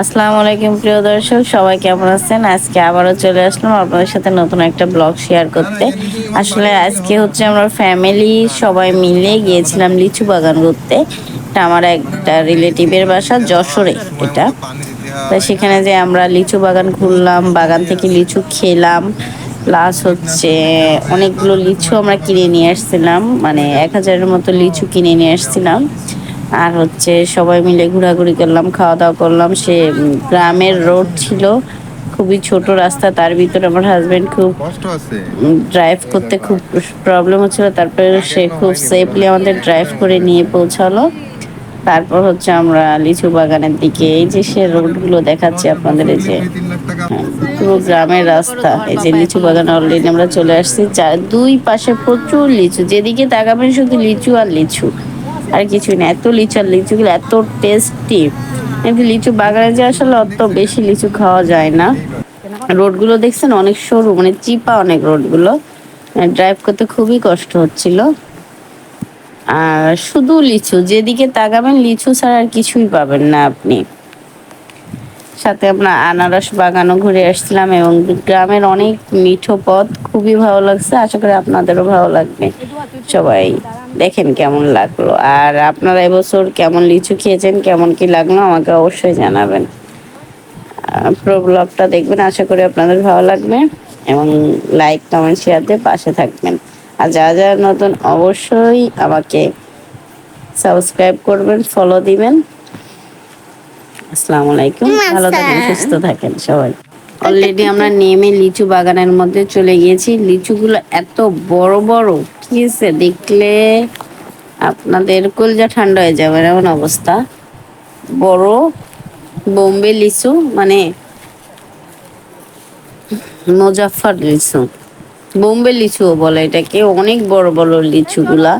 আসসালামু আলাইকুম, প্রিয় দর্শক। সবাই কেমন আছেন? আজকে আবারও চলে আসলাম আপনাদের সাথে নতুন একটা ব্লগ শেয়ার করতে। আসলে আজকে হচ্ছে আমরা ফ্যামিলি সবাই মিলে গিয়েছিলাম লিচু বাগান করতে এটা আমার একটা রিলেটিভের বাসা, যশোরে এটা। তো সেখানে যে আমরা লিচু বাগান ঘুরলাম, বাগান থেকে লিচু খেলাম প্লাস হচ্ছে অনেকগুলো লিচু আমরা কিনে নিয়ে আসছিলাম মানে এক হাজারের মতো লিচু কিনে নিয়ে আসছিলাম। আর হচ্ছে সবাই মিলে ঘোরাঘুরি করলাম খাওয়া দাওয়া করলাম। সে গ্রামের রোড ছিল খুবই ছোট রাস্তা তার ভিতরে আমার হাজবেন্ড খুব ড্রাইভ করতে খুব প্রবলেম হচ্ছিল তারপরে সে খুব সেফলি আমাদের ড্রাইভ করে নিয়ে পৌঁছালো। তারপর হচ্ছে আমরা লিচু বাগানের দিকে এই যে সে রোডগুলো দেখাচ্ছি আপনাদের এই যে হ্যাঁ, পুরো গ্রামের রাস্তা এই যে লিচু বাগান অলরেডি আমরা চলে আসছি। চার দুই পাশে প্রচুর লিচু যেদিকে তাকাবেন শুধু লিচু আর লিচু। আর কিছুই না এত লিচু আর লিচুগুলো এত টেস্টি কিন্তু লিচু বাগানে যে আসলে অত বেশি লিচু খাওয়া যায় না। রোডগুলো দেখছেন অনেক সরু মানে চিপা অনেক রোডগুলো। ড্রাইভ করতে খুবই কষ্ট হচ্ছিল। আর শুধু লিচু, যেদিকে তাকাবেন লিচু ছাড়া আর কিছুই পাবেন না আপনি। সাথে আমরা আনারস বাগানও ঘুরে আসছিলাম এবং গ্রামের অনেক মিঠো পথ খুবই ভালো লাগছে। আশা করি আপনাদেরও ভালো লাগবে। সবাই দেখেন কেমন লাগল। আর আপনারা এবছর কেমন লিচু খেয়েছেন, কেমন কি লাগল আমাকে অবশ্যই জানাবেন। প্রোব্লগটা দেখবেন, আশা করি আপনাদের ভালো লাগবে এবং লাইক, কমেন্ট শেয়ার দিয়ে পাশে থাকবেন। আর যারা যারা নতুন, অবশ্যই আমাকে সাবস্ক্রাইব করবেন ফলো দিবেন। আসসালামু আলাইকুম। ভালো থাকেন সুস্থ থাকেন সবাই। অলরেডি আমরা নেমে লিচু বাগানের মধ্যে চলে গিয়েছি। লিচুগুলো এত বড় বড় ঠিক আছে দেখলে আপনাদের কলজা ঠান্ডা হয়ে যাবে এমন অবস্থা। বড় বোম্বে লিচু মানে মুজাফর লিচু। বোম্বে লিচুও বলে এটাকে অনেক বড় বড় লিচুগুলা।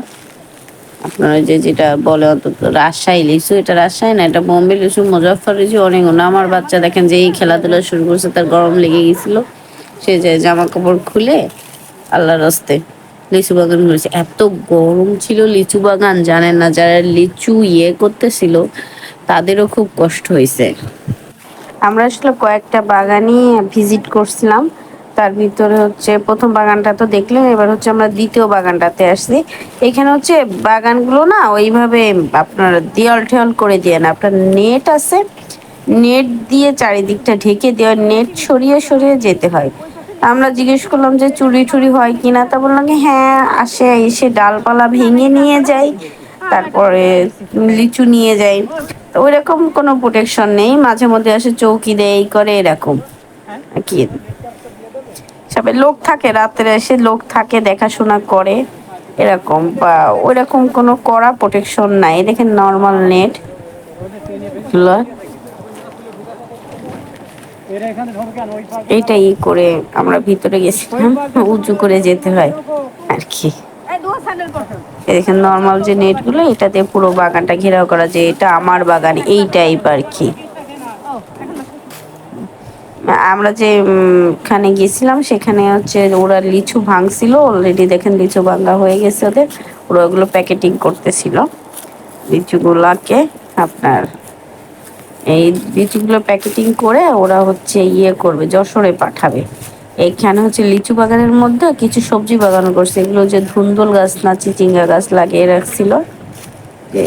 আপনারা যে যেটা বলে অন্তত রাজশাহী লিচু, এটা রাজশাহী না, এটা বোম্বে লিচু মুজাফর লিচু অনেক আমার বাচ্চা দেখেন যে এই খেলাধুলা শুরু করছে, তার গরম লেগে গেছিল। সে যে জামা কাপড় খুলে আল্লাহ রাস্তে লিচু বাগান ঘুরেছে এত গরম ছিল লিচু বাগান, জানেন না, যারা লিচু ইয়ে করতেছিল, তাদেরও খুব কষ্ট হয়েছে। আমরা আসলে কয়েকটা বাগানই ভিজিট করছিলাম। তার ভিতরে হচ্ছে প্রথম বাগানটা তো দেখলেন, এবার হচ্ছে আমরা দ্বিতীয় বাগানটাতে আসছি। এখানে হচ্ছে বাগানগুলো না ওইভাবে আপনার দেয়াল ঠেয়াল করে দিয়ে না, আপনার নেট আছে। নেট দিয়ে চারিদিকটা ঢেকে দেওয়া, নেট সরিয়ে সরিয়ে যেতে হয়। আমরা জিজ্ঞেস করলাম যে চুরি টুরি হয় কিনা, তা বললাম হ্যাঁ আসে, এসে ডালপালা ভেঙে নিয়ে যায় তারপরে লিচু নিয়ে যায় তো ওই রকম কোনো প্রোটেকশন নেই, মাঝে মধ্যে আসে চৌকি দেয়, এই করে এরকম। কি। সবে লোক থাকে রাত্রে এসে লোক থাকে, দেখাশোনা করে, এরকম। বা ওইরকম কোনো করা প্রোটেকশন নাই। দেখেন নর্মাল নেট এটাই করে আমরা ভিতরে গেছিলাম উঁচু করে যেতে হয় আর কি। দেখেন নর্মাল যে নেটগুলো এটা দিয়ে পুরো বাগানটা ঘেরাও করা যে এটা আমার বাগান, এই টাইপ আর কি। আমরা যে খানে গেছিলাম সেখানে হচ্ছে ওরা লিচু ভাঙছিল অলরেডি দেখেন লিচু ভাঙা হয়ে গেছে ওদের। ওরা ওগুলো প্যাকেটিং করতেছিল। লিচুগুলোকে আপনার, এই লিচুগুলো প্যাকেটিং করে ওরা হচ্ছে ইয়ে করবে, যশোরে পাঠাবে। এইখানে হচ্ছে লিচু বাগানের মধ্যে কিছু সবজি বাগান করছে। এগুলো যে ধুন্দল গাছ না চিচিঙ্গা গাছ লাগিয়ে রাখছিল। যে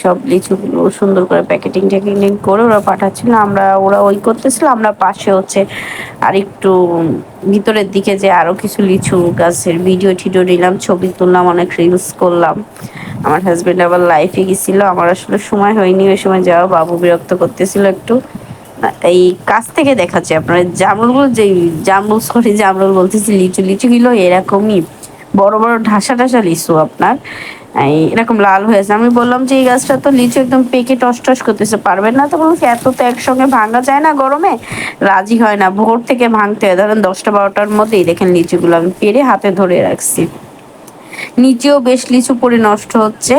সব লিচুগুলো সুন্দর করে প্যাকেটিং ট্যাকেটিং করে ওরা পাঠাচ্ছিল। আমরা, ওরা ওই করতেছিল, আমরা পাশে হচ্ছে আর একটু ভিতরের দিকে যে আরও কিছু লিচু গাছের ভিডিও টিডিও নিলাম, ছবি তুললাম, অনেক রিলস করলাম। আমার হাজবেন্ড আবার লাইফে গেছিল, আমার আসলে সময় হয়নি, ওই সময় যাওয়া, বাবু বিরক্ত করতেছিল একটু। এই কাছ থেকে দেখাচ্ছে আপনার জামরুল যে জামরুল সরি জামরুল বলতেছি, লিচু লিচু গুলো এরকমই। বড় বড় ঢাসা ঢাসা লিচু আপনার। এরকম লাল হয়েছে আমি বললাম, যে এই গাছটা তো লিচু একদম পেকে টস টস করতেছে, পারবেন না? তো বলুন এত তো একসঙ্গে ভাঙা যায় না গরমে? রাজি হয় না, ভোর থেকে ভাঙতে হয়। ধরেন দশটা বারোটার মধ্যেই দেখেন লিচুগুলো আমি পেরে হাতে ধরে রাখছি। নিচেও বেশ লিচু পরে নষ্ট হচ্ছে।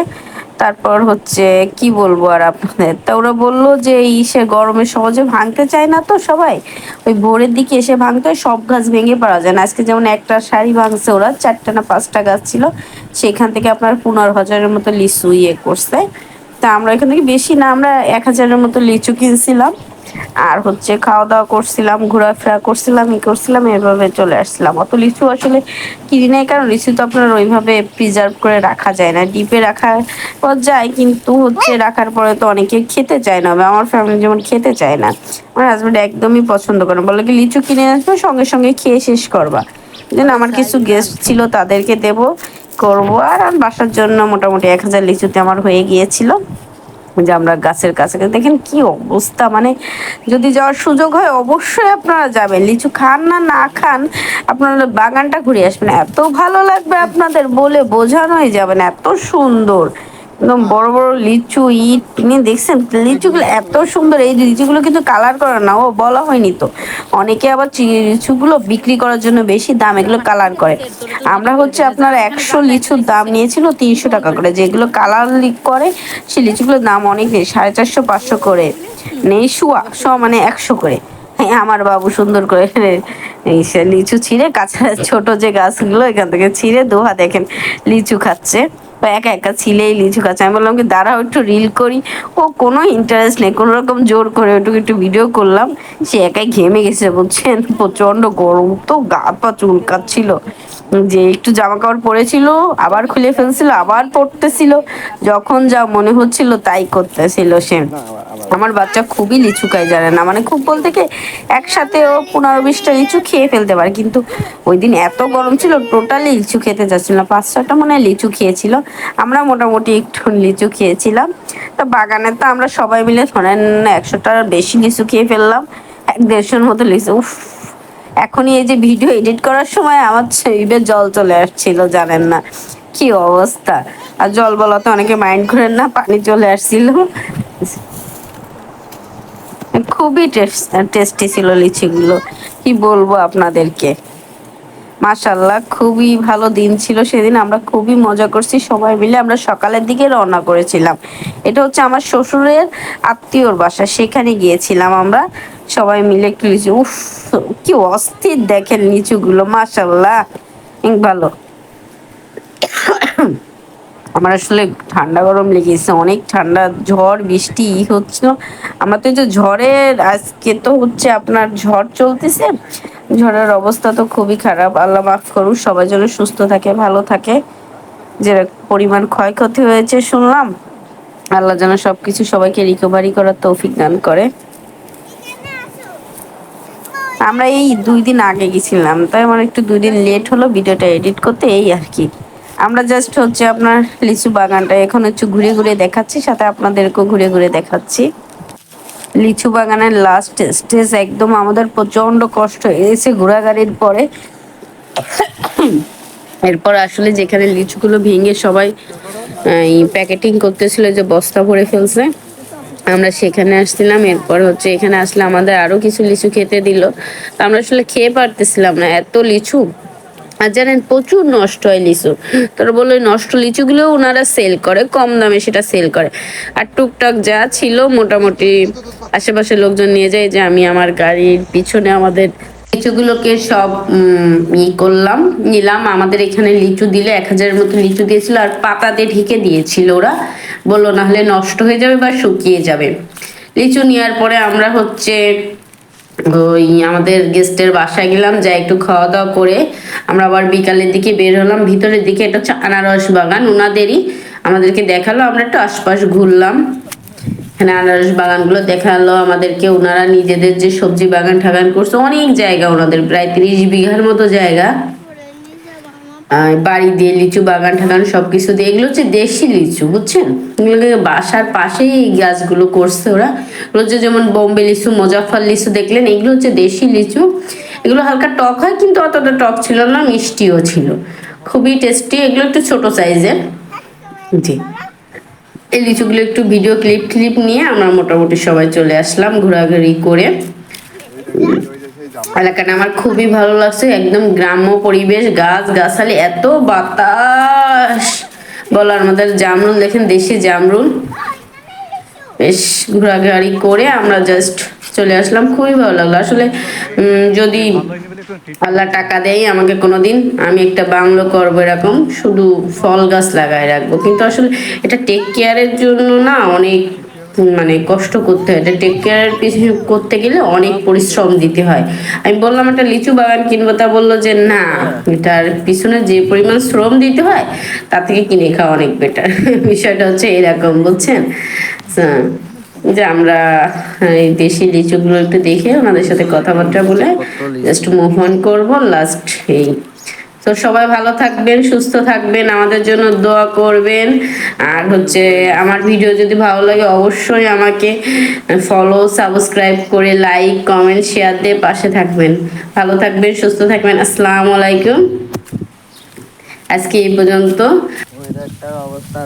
তারপর হচ্ছে, কি বলব আর আপনাদের? তা ওরা বলল যে ইসে গরমে সহজে ভাঙতে চায় না তো সবাই। ওই ভোরের দিকে এসে ভাঙতে সব গাছ ভেঙে পাওয়া যায় না। আজকে যেমন একটা শাড়ি ভাঙছে ওরা, চারটা না পাঁচটা গাছ ছিল, সেখান থেকে আপনার পনেরো হাজারের মতো লিচু ইয়ে করছে। তা আমরা এখান থেকে বেশি না, আমরা এক হাজারের মতো লিচু কিনছিলাম। আর হচ্ছে খাওয়া দাওয়া করছিলাম ঘোরাফেরা করছিলাম ই করছিলাম এভাবে চলে আসছিলাম। অত লিচু আসলে কিনি নাই কারণ লিচু তো আপনার ওইভাবে প্রিজার্ভ করে রাখা যায় না। ডিপে রাখা যায় কিন্তু হচ্ছে রাখার পরে তো অনেকে খেতে চায় না আমার ফ্যামিলি যেমন খেতে চায় না। আমার হাজব্যান্ড একদমই পছন্দ করে বলে কি লিচু কিনে আসবে সঙ্গে সঙ্গে খেয়ে শেষ করবা। যেন আমার কিছু গেস্ট ছিল তাদেরকে দেব করব। আর বাসার জন্য মোটামুটি এক হাজার লিচুতে আমার হয়ে গিয়েছিল। যে আমরা গাছের কাছে দেখেন কি অবস্থা। মানে যদি যাওয়ার সুযোগ হয়, অবশ্যই আপনারা যাবেন। লিচু খান না না খান, আপনারা বাগানটা ঘুরে আসবেন। এত ভালো লাগবে আপনাদের বলে বোঝানোই যাবেন এত সুন্দর। একদম বড় বড় লিচু, ইট কিনে দেখছেন? লিচুগুলো এত সুন্দর। এই লিচুগুলো কিন্তু কালার করে না, ও বলা হয়নি তো। অনেকে আবার লিচুগুলো বিক্রি করার জন্য বেশি দাম এগুলো কালার করে। আমরা হচ্ছে আপনার একশো লিচুর দাম নিয়েছিল তিনশো টাকা করে। যেগুলো কালার করে, সেই লিচুগুলোর দাম অনেক সাড়ে চারশো, পাঁচশো করে। নেই, শুয়া, শ মানে একশো করে। হ্যাঁ আমার বাবু সুন্দর করে লিচু ছিঁড়ে, কাঁচা ছোট যে গাছগুলো, এখান থেকে ছিঁড়ে দোহা দেখেন, লিচু খাচ্ছে। একা একা ছিলেই লিচু খাচ্ছে আমি বললাম কি, দাঁড়াও, একটু রিল করি। ও কোনো ইন্টারেস্ট নেই, কোনো রকম জোর করে ওটুকু একটু ভিডিও করলাম। সে একাই ঘেমে গেছে, বুঝছেন? প্রচণ্ড গরম, তো গা পা চুলকাচ্ছিল। যে একটু জামা কাপড় পরেছিল, আবার খুলে ফেলছিল, আবার পড়তেছিল যখন যা মনে হচ্ছিল তাই করতেছিল সে। আমার বাচ্চা খুবই লিচু খায়, জানে না। মানে খুব বলতে কি একসাথে ও পনেরো বিশটা লিচু খেয়ে ফেলতে পারে। কিন্তু ওই দিন এত গরম ছিল, টোটালি লিচু খেতে চাচ্ছিল না। পাঁচ ছটা মনে হয় লিচু খেয়েছিল। আমরা মোটামুটি একটু লিচু খেয়েছিলাম। তো বাগানে তো আমরা সবাই মিলে ধরেন একশোটার বেশি লিচু খেয়ে ফেললাম, এক দেড়শোর মতো লিচু। উফ! এখনই এই যে ভিডিও এডিট করার সময় আমার শরীরে জল চলে আসছিল, জানেন না। কি অবস্থা। আর জল বলাতে অনেকে মাইন্ড করেন না, পানি চলে আসছিল। খুবই টেস্টি ছিল লিচিগুলো। কি বলব আপনাদেরকে? মাশাল্লাহ খুবই ভালো দিন ছিল সেদিন। আমরা খুবই মজা করছি সবাই মিলে। আমরা সকালের দিকে রওনা করেছিলাম। এটা হচ্ছে আমার শ্বশুরের আত্মীয়র বাসা। সেখানে গিয়েছিলাম আমরা। সবাই মিলে একটু লিচু উফ, কি অস্থির দেখেন লিচুগুলো। মাশাল্লাহ ভালো। আমার আসলে ঠান্ডা গরম লেগেছে, অনেক ঠান্ডা, ঝড়, বৃষ্টি হচ্ছিল। আমার তো যে ঝড়ের, আজকে তো হচ্ছে আপনার ঝড় চলতেছে। ঝড়ের অবস্থা তো খুবই খারাপ, আল্লাহ মাফ করুন সবাই যেন সুস্থ থাকে, ভালো থাকে। যে পরিমাণ ক্ষয়ক্ষতি হয়েছে শুনলাম, আল্লাহ যেন সবকিছু সবাইকে রিকভারি করার তৌফিক দান করে। আমরা এই দুই দিন আগে গেছিলাম, তাই আমার একটু দুই দিন লেট হলো, ভিডিওটা এডিট করতে, এই আর কি। আমরা জাস্ট হচ্ছে আপনার লিচু বাগানটা এখন হচ্ছে ঘুরে ঘুরে দেখাচ্ছি, সাথে আপনাদেরকেও ঘুরে ঘুরে দেখাচ্ছি। লিচু বাগানের লাস্ট স্টেজ একদম আমাদের প্রচণ্ড কষ্ট এসে ঘোরাঘাড়ির পরে। এরপর আসলে যেখানে লিচুগুলো ভেঙে সবাই প্যাকেটিং করতেছিল যে বস্তা ভরে ফেলছে, আমরা সেখানে আসছিলাম। এরপর হচ্ছে এখানে আসলে আমাদের আরও কিছু লিচু খেতে দিল। আমরা আসলে খেয়ে পারতেছিলাম না। এত লিচু আর জানেন প্রচুর নষ্ট হয় লিচু। তারা বলল নষ্ট লিচুগুলো ওনারা সেল করে, কম দামে সেটা সেল করে। আর টুকটাক যা ছিল মোটামুটি আশেপাশে লোকজন নিয়ে যায় যে আমি আমার গাড়ির পিছনে আমাদের লিচুগুলোকে সব ই করলাম, নিলাম। আমাদের এখানে লিচু দিলে এক হাজারের মতো লিচু দিয়েছিল আর পাতাতে ঢেকে দিয়েছিল ওরা। বলল নাহলে নষ্ট হয়ে যাবে বা শুকিয়ে যাবে। লিচু নেওয়ার পরে আমরা হচ্ছে ওই আমাদের গেস্টের বাসায় গেলাম, যা একটু খাওয়া দাওয়া করে আমরা আবার বিকালের দিকে বের হলাম। ভিতরের দিকে এটা হচ্ছে আনারস বাগান ওনাদেরই আমাদেরকে দেখাল, আমরা একটু আশপাশ ঘুরলাম। এখানে আনারস বাগানগুলো দেখাল আমাদেরকে ওনারা নিজেদের যে সবজি বাগান ঠাগান করছে, অনেক জায়গা ওনাদের, প্রায় তিরিশ বিঘার মতো জায়গা। বাড়ি দিয়ে লিচু, বাগান, ঠাগান সব কিছু দিয়ে, এগুলো হচ্ছে দেশি লিচু, বুঝছেন? এগুলোকে বাসার পাশেই এই গাছগুলো করছে ওরা। হচ্ছে যেমন বোম্বে লিচু মোজাফর লিচু দেখলেন, এগুলো হচ্ছে দেশি লিচু। এগুলো হালকা টক হয়, কিন্তু অতটা টক ছিল না, মিষ্টিও ছিল। খুবই টেস্টি এগুলো একটু ছোট সাইজের। জি। এই লিচুগুলো একটু ভিডিও ক্লিপ ক্লিপ নিয়ে আমরা মোটামুটি সবাই চলে আসলাম ঘোরাঘুরি করে। এলাকাটা আমার খুবই ভালো লাগছে, একদম গ্রাম্য পরিবেশ গাছ গাছালি এত বাতাস। বলার আমাদের জামরুল, দেখেন দেশি জামরুল। বেশ ঘোরাঘুরি করে আমরা জাস্ট চলে আসলাম, খুবই ভালো লাগল। আসলে যদি আল্লাহ টাকা দেয়, আমাকে কোনোদিন, আমি একটা বাংলো করব এরকম, শুধু ফল গাছ লাগায় রাখব। কিন্তু আসলে এটা টেক কেয়ারের জন্য না, অনেক মানে কষ্ট করতে হয়। এটা টেক কেয়ার করতে গেলে অনেক পরিশ্রম দিতে হয়। আমি বললাম একটা লিচু বাগান কিনবো। তা বলল যে না এটার পিছনে যে পরিমাণ শ্রম দিতে হয় তার থেকে কিনে খাওয়া অনেক বেটার বিষয়টা হচ্ছে এরকম বুঝছেন? যে আমরা এই দেশি লিচুগুলো একটু দেখে ওনাদের সাথে কথাবার্তা বলে জাস্ট মুভ অন করব। লাস্ট এই তো সবাই ভালো থাকবেন, সুস্থ থাকবেন, আমাদের জন্য দোয়া করবেন। আর হচ্ছে আমার ভিডিও যদি ভালো লাগে অবশ্যই আমাকে ফলো সাবস্ক্রাইব করে লাইক কমেন্ট শেয়ার দিয়ে পাশে থাকবেন। ভালো থাকবেন, সুস্থ থাকবেন। আসসালামু আলাইকুম। আজকে এই পর্যন্ত। অবস্থা